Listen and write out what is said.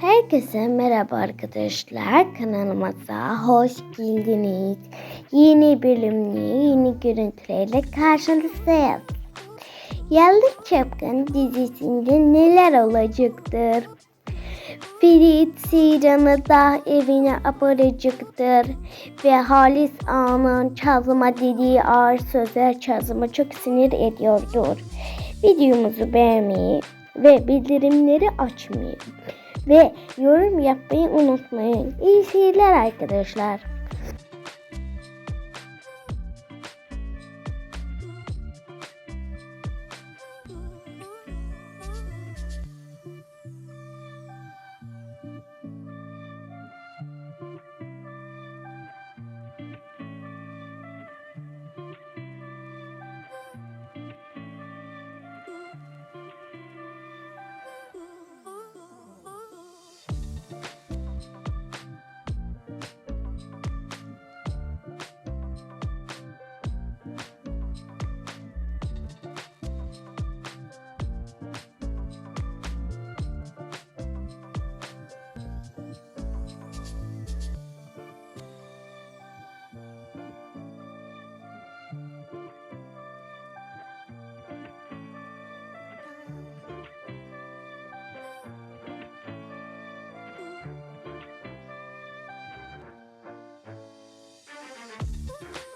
Herkese merhaba arkadaşlar. Kanalımıza hoş geldiniz. Yeni bölümlü yeni görüntülerle karşınızdayız. Yalnız Çapkın dizisinde neler olacaktır? Ferit Seyran'ı da evine aparacaktır ve Halis Ağa'nın çalıma dediği ağır sözler çalımı çok sinir ediyordur. Videomuzu beğenmeyi ve bildirimleri açmayı ve yorum yapmayı unutmayın. İyi seyirler arkadaşlar.